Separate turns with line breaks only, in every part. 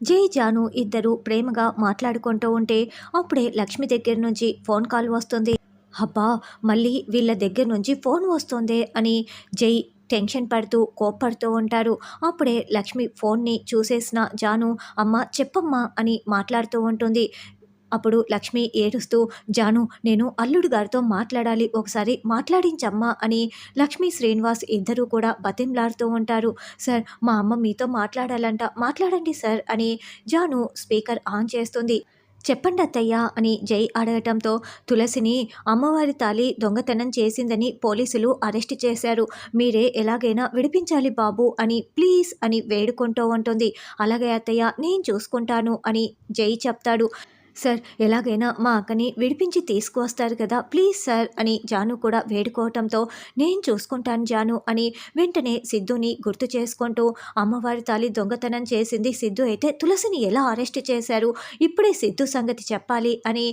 జై జాను ఇద్దరు ప్రేమగా మాట్లాడుకుంటూ ఉంటే అప్పుడే లక్ష్మి దగ్గర నుంచి ఫోన్ కాల్ వస్తుంది. అబ్బా మళ్ళీ వీళ్ళ దగ్గర నుంచి ఫోన్ వస్తుంది అని జై టెన్షన్ పడుతూ కోప్పడుతూ ఉంటారు అప్పుడే లక్ష్మి ఫోన్ని చూసేసిన జాను అమ్మ చెప్పమ్మా అని మాట్లాడుతూ ఉంటుంది. అప్పుడు లక్ష్మి ఏడుస్తూ జాను నేను అల్లుడు గారితో మాట్లాడాలి ఒకసారి మాట్లాడించమ్మా అని లక్ష్మి శ్రీనివాస్ ఇద్దరూ కూడా బతింలాడుతూ ఉంటారు. సార్ మా అమ్మ మీతో మాట్లాడాలంట మాట్లాడండి సార్ అని జాను స్పీకర్ ఆన్ చేస్తుంది. చెప్పండి అత్తయ్య అని జై అడగటంతో తులసిని అమ్మవారి తాలి దొంగతనం చేసిందని పోలీసులు అరెస్ట్ చేశారు. మీరే ఎలాగైనా విడిపించాలి బాబు అని ప్లీజ్ అని వేడుకుంటూ ఉంటుంది. అలాగే అత్తయ్య నేను చూసుకుంటాను అని జై చెప్తాడు. సార్ ఎలాగైనా మా అక్కని విడిపించి తీసుకువస్తారు కదా ప్లీజ్ సార్ అని జాను కూడా వేడుకోవటంతో నేను చూసుకుంటాను జాను అని వెంటనే సిద్ధుని గుర్తు చేసుకుంటూ అమ్మవారి తాలి దొంగతనం చేసింది సిద్ధు అయితే తులసిని ఎలా అరెస్ట్ చేశారు ఇప్పుడే సిద్ధు సంగతి చెప్పాలి అని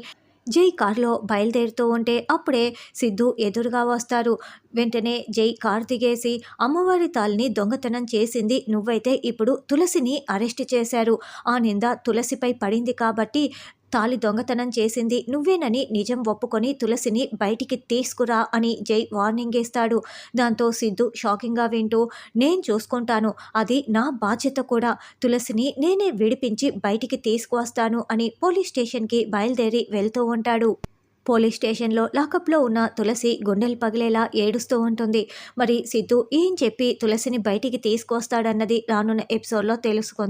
జై కారులో బయలుదేరుతూ ఉంటే అప్పుడే సిద్ధు ఎదురుగా వస్తారు. వెంటనే జై కారు దిగేసి అమ్మవారి తాలిని దొంగతనం చేసింది నువ్వైతే ఇప్పుడు తులసిని అరెస్ట్ చేశారు. ఆ నింద తులసిపై పడింది కాబట్టి తాలి దొంగతనం చేసింది. నువ్వేనని నిజం ఒప్పుకొని తులసిని బయటికి తీసుకురా అని జై వార్నింగ్ ఇస్తాడు దాంతో సిద్ధు షాకింగ్గా వింటూ నేను చూసుకుంటాను. అది నా బాధ్యత కూడా. తులసిని నేనే విడిపించి బయటికి తీసుకువస్తాను అని పోలీస్ స్టేషన్కి బయలుదేరి వెళ్తూ ఉంటాడు. పోలీస్ స్టేషన్లో లాకప్లో ఉన్న తులసి గుండెలు పగిలేలా ఏడుస్తూ ఉంటుంది. మరి సిద్ధు ఏం చెప్పి తులసిని బయటికి తీసుకొస్తాడన్నది రానున్న ఎపిసోడ్లో తెలుసుకుందాం.